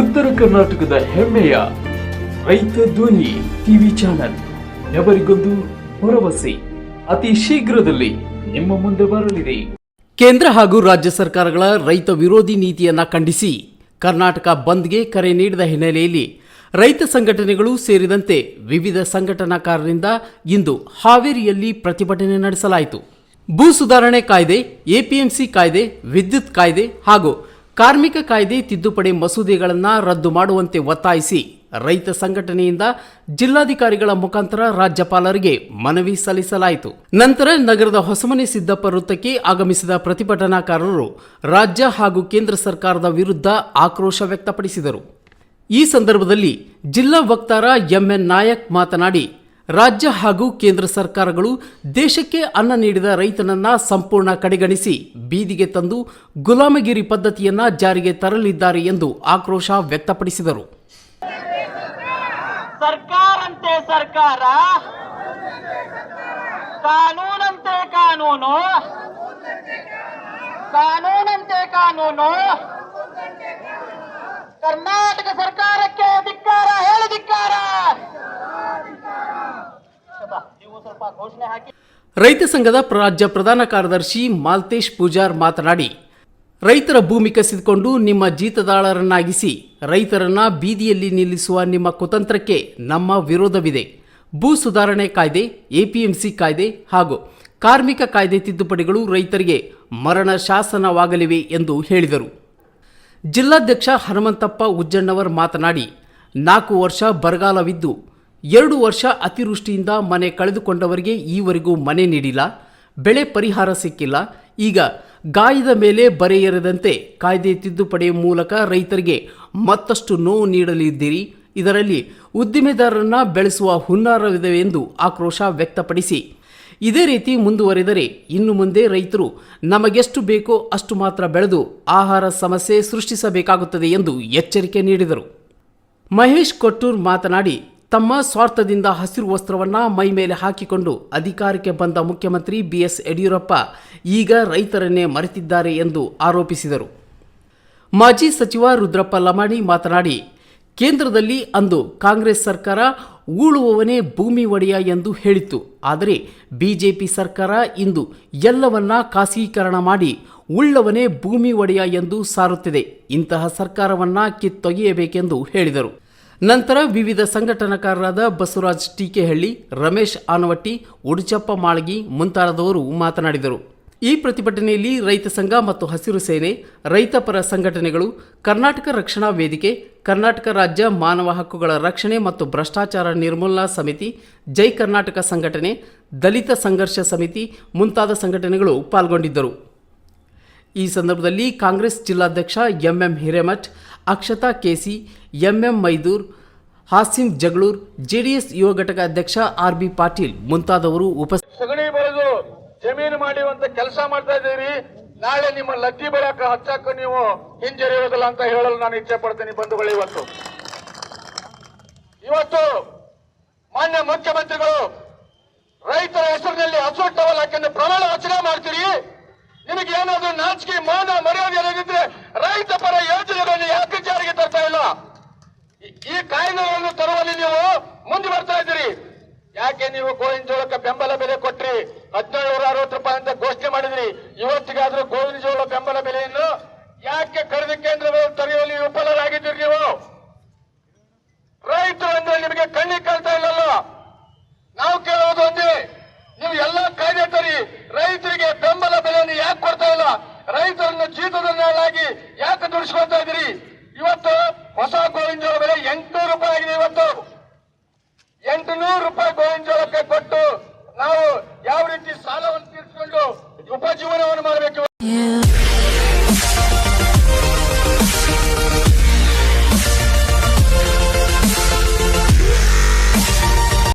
ಉತ್ತರ ಕರ್ನಾಟಕದ ಹೆಮ್ಮೆಯ ರೈತ ಧ್ವನಿ ಟಿವಿ ಚಾನೆಲ್ ಎವರಿಗೊಂದು ಭರವಸೆ. ಅತಿ ಶೀಘ್ರದಲ್ಲಿ ನಿಮ್ಮ ಮುಂದೆ ಬರಲಿದೆ. ಕೇಂದ್ರ ಹಾಗೂ ರಾಜ್ಯ ಸರ್ಕಾರಗಳ ರೈತ ವಿರೋಧಿ ನೀತಿಯನ್ನ ಖಂಡಿಸಿ ಕರ್ನಾಟಕ ಬಂದ್ಗೆ ಕರೆ ನೀಡಿದ ಹಿನ್ನೆಲೆಯಲ್ಲಿ ರೈತ ಸಂಘಟನೆಗಳು ಸೇರಿದಂತೆ ವಿವಿಧ ಸಂಘಟನಾಕಾರರಿಂದ ಇಂದು ಹಾವೇರಿಯಲ್ಲಿ ಪ್ರತಿಭಟನೆ ನಡೆಸಲಾಯಿತು. ಭೂ ಸುಧಾರಣೆ ಕಾಯ್ದೆ ಎಪಿಎಂಸಿ ಕಾಯ್ದೆ, ವಿದ್ಯುತ್ ಕಾಯ್ದೆ ಹಾಗೂ ಕಾರ್ಮಿಕ ಕಾಯ್ದೆ ತಿದ್ದುಪಡಿ ಮಸೂದೆಗಳನ್ನು ರದ್ದು ಮಾಡುವಂತೆ ಒತ್ತಾಯಿಸಿ ರೈತ ಸಂಘಟನೆಯಿಂದ ಜಿಲ್ಲಾಧಿಕಾರಿಗಳ ಮುಖಾಂತರ ರಾಜ್ಯಪಾಲರಿಗೆ ಮನವಿ ಸಲ್ಲಿಸಲಾಯಿತು. ನಂತರ ನಗರದ ಹೊಸಮನೆ ಸಿದ್ದಪ್ಪ ವೃತ್ತಕ್ಕೆ ಆಗಮಿಸಿದ ಪ್ರತಿಭಟನಾಕಾರರು ರಾಜ್ಯ ಹಾಗೂ ಕೇಂದ್ರ ಸರ್ಕಾರದ ವಿರುದ್ಧ ಆಕ್ರೋಶ ವ್ಯಕ್ತಪಡಿಸಿದರು. ಈ ಸಂದರ್ಭದಲ್ಲಿ ಜಿಲ್ಲಾ ವಕ್ತಾರ ಎಂಎನ್ ನಾಯಕ್ ಮಾತನಾಡಿ ರಾಜ್ಯ ಹಾಗೂ ಕೇಂದ್ರ ಸರ್ಕಾರಗಳು ದೇಶಕ್ಕೆ ಅನ್ನ ನೀಡಿದ ರೈತನನ್ನ ಸಂಪೂರ್ಣ ಕಡೆಗಣಿಸಿ ಬೀದಿಗೆ ತಂದು ಗುಲಾಮಗಿರಿ ಪದ್ಧತಿಯನ್ನ ಜಾರಿಗೆ ತರಲಿದ್ದಾರೆ ಎಂದು ಆಕ್ರೋಶ ವ್ಯಕ್ತಪಡಿಸಿದರು. ಸರ್ಕಾರಂತೆ ಸರ್ಕಾರ, ಕಾನೂನಂತೆ ಕಾನೂನು ಕಾನೂನಂತೆ ಕಾನೂನು. ರೈತ ಸಂಘದ ರಾಜ್ಯ ಪ್ರಧಾನ ಕಾರ್ಯದರ್ಶಿ ಮಾಲ್ತೇಶ್ ಪೂಜಾರ್ ಮಾತನಾಡಿ, ರೈತರ ಭೂಮಿ ಕಸಿದುಕೊಂಡು ನಿಮ್ಮ ಜೀತದಾಳರನ್ನಾಗಿಸಿ ರೈತರನ್ನ ಬೀದಿಯಲ್ಲಿ ನಿಲ್ಲಿಸುವ ನಿಮ್ಮ ಕುತಂತ್ರಕ್ಕೆ ನಮ್ಮ ವಿರೋಧವಿದೆ. ಭೂ ಸುಧಾರಣೆ ಕಾಯ್ದೆ, ಎಪಿಎಂಸಿ ಕಾಯ್ದೆ ಹಾಗೂ ಕಾರ್ಮಿಕ ಕಾಯ್ದೆ ತಿದ್ದುಪಡಿಗಳು ರೈತರಿಗೆ ಮರಣ ಶಾಸನವಾಗಲಿವೆ ಎಂದು ಹೇಳಿದರು. ಜಿಲ್ಲಾಧ್ಯಕ್ಷ ಹನುಮಂತಪ್ಪ ಉಜ್ಜಣ್ಣವರ್ ಮಾತನಾಡಿ, ನಾಲ್ಕು ವರ್ಷ ಬರಗಾಲವಿದ್ದು ಎರಡು ವರ್ಷ ಅತಿವೃಷ್ಟಿಯಿಂದ ಮನೆ ಕಳೆದುಕೊಂಡವರಿಗೆ ಈವರೆಗೂ ಮನೆ ನೀಡಿಲ್ಲ, ಬೆಳೆ ಪರಿಹಾರ ಸಿಕ್ಕಿಲ್ಲ. ಈಗ ಗಾಯದ ಮೇಲೆ ಬರೆ ಎರೆದಂತೆ ಕಾಯ್ದೆ ತಿದ್ದುಪಡಿ ಮೂಲಕ ರೈತರಿಗೆ ಮತ್ತಷ್ಟು ನೋವು ನೀಡಲಿದ್ದೀರಿ. ಇದರಲ್ಲಿ ಉದ್ದಿಮೆದಾರರನ್ನ ಬೆಳೆಸುವ ಹುನ್ನಾರವಿದೆ ಎಂದು ಆಕ್ರೋಶ ವ್ಯಕ್ತಪಡಿಸಿ. ಇದೇ ರೀತಿ ಮುಂದುವರೆದರೆ ಇನ್ನು ಮುಂದೆ ರೈತರು ನಮಗೆಷ್ಟು ಬೇಕೋ ಅಷ್ಟು ಮಾತ್ರ ಬೆಳೆದು ಆಹಾರ ಸಮಸ್ಯೆ ಸೃಷ್ಟಿಸಬೇಕಾಗುತ್ತದೆ ಎಂದು ಎಚ್ಚರಿಕೆ ನೀಡಿದರು. ಮಹೇಶ್ ಕೊಟ್ಟೂರ್ ಮಾತನಾಡಿ ತಮ್ಮ ಸ್ವಾರ್ಥದಿಂದ ಹಸಿರು ವಸ್ತ್ರವನ್ನು ಮೈ ಮೇಲೆ ಹಾಕಿಕೊಂಡು ಅಧಿಕಾರಕ್ಕೆ ಬಂದ ಮುಖ್ಯಮಂತ್ರಿ ಬಿಎಸ್ ಯಡಿಯೂರಪ್ಪ ಈಗ ರೈತರನ್ನೇ ಮರೆತಿದ್ದಾರೆ ಎಂದು ಆರೋಪಿಸಿದರು. ಮಾಜಿ ಸಚಿವ ರುದ್ರಪ್ಪ ಲಮಾಣಿ ಮಾತನಾಡಿ, ಕೇಂದ್ರದಲ್ಲಿ ಅಂದು ಕಾಂಗ್ರೆಸ್ ಸರ್ಕಾರ ಉಳುವವನೇ ಭೂಮಿ ಒಡೆಯ ಎಂದು ಹೇಳಿತ್ತು. ಆದರೆ ಬಿಜೆಪಿ ಸರ್ಕಾರ ಇಂದು ಎಲ್ಲವನ್ನ ಖಾಸಗೀಕರಣ ಮಾಡಿ ಉಳ್ಳವನೇ ಭೂಮಿ ಒಡೆಯ ಎಂದು ಸಾರುತ್ತಿದೆ. ಇಂತಹ ಸರ್ಕಾರವನ್ನ ಕಿತ್ತೊಗೆಯಬೇಕೆಂದು ಹೇಳಿದರು. ನಂತರ ವಿವಿಧ ಸಂಘಟನಾಕಾರರಾದ ಬಸವರಾಜ್ ಟೀಕೆಹಳ್ಳಿ, ರಮೇಶ್ ಆನವಟ್ಟಿ, ಉಡುಚಪ್ಪ ಮಾಳಗಿ ಮುಂತಾದವರು ಮಾತನಾಡಿದರು. ಈ ಪ್ರತಿಭಟನೆಯಲ್ಲಿ ರೈತ ಸಂಘ ಮತ್ತು ಹಸಿರು ಸೇನೆ ರೈತಪರ ಸಂಘಟನೆಗಳು, ಕರ್ನಾಟಕ ರಕ್ಷಣಾ ವೇದಿಕೆ, ಕರ್ನಾಟಕ ರಾಜ್ಯ ಮಾನವ ಹಕ್ಕುಗಳ ರಕ್ಷಣೆ ಮತ್ತು ಭ್ರಷ್ಟಾಚಾರ ನಿರ್ಮೂಲನಾ ಸಮಿತಿ, ಜೈ ಕರ್ನಾಟಕ ಸಂಘಟನೆ, ದಲಿತ ಸಂಘರ್ಷ ಸಮಿತಿ ಮುಂತಾದ ಸಂಘಟನೆಗಳು ಪಾಲ್ಗೊಂಡಿದ್ದರು. ಈ ಸಂದರ್ಭದಲ್ಲಿ ಕಾಂಗ್ರೆಸ್ ಜಿಲ್ಲಾಧ್ಯಕ್ಷ M M Hiremath, Akshata K C, M M Maidur, Hasim Jagalur, JDS ಯುವ ಘಟಕ ಅಧ್ಯಕ್ಷ ಆರ್ ಬಿ ಪಾಟೀಲ್ ಮುಂತಾದವರು ಉಪ ಸಗಣಿ ಬೆಳೆದು ಜಮೀನು ಮಾಡುವಂತ ಕೆಲಸ ಮಾಡ್ತಾ ಇದ್ದೀರಿ. ನಾಳೆ ನಿಮ್ಮ ಲದ್ದಿ ಬೆಳಕ ಹಚ್ಚಕ್ಕ ನೀವು ಹಿಂಜರಿಯೋದಿಲ್ಲ ಅಂತ ಹೇಳಲು ನಾನು ಇಚ್ಛೆ ಪಡ್ತೀನಿ ಬಂಧುಗಳು ಇವತ್ತು. ಇವತ್ತು ಮಾನ್ಯ ಮುಖ್ಯಮಂತ್ರಿಗಳು ರೈತರ ಹೆಸರಿನಲ್ಲಿ ಹಸು ಟವಲಕ್ಕೆಂದು ಪ್ರಮಾಣ ವಚನ ಮಾಡ್ತೀರಿ. ನಿಮಗೆ ಏನಾದ್ರು ನಾಚಿಕೆ ಮಾನ ಮರ್ಯಾದೆ ಏನಾಗಿದ್ರೆ ರೈತ ಪರ ಯೋಜನೆಗಳನ್ನು ಯಾಕೆ ಜಾರಿಗೆ ತರ್ತಾ ಇಲ್ಲ? ಈ- ಈ ಕಾಯ್ದೆಗಳನ್ನು ತರುವಲ್ಲಿ ನೀವು ಮುಂದೆ ಬರ್ತಾ ಇದ್ದೀರಿ. ಯಾಕೆ ನೀವು ಗೋವಿನ ಜೋಳಕ್ಕೆ ಬೆಂಬಲ ಕೊಡ್ತಾ ಇಲ್ಲ. ರೈತರನ್ನ ಜೀತದ ನೇಳಾಗಿ ಯಾಕೆ ದುಡಿಸ್ಕೊಳ್ತಾ ಇದ್ದೀರಿ? ಇವತ್ತು ಹೊಸ ಗೋವಿಂದ ಬೆಲೆ ಎಂಟುನೂರು ರೂಪಾಯಿ ಆಗಿದೆ ಇವತ್ತು.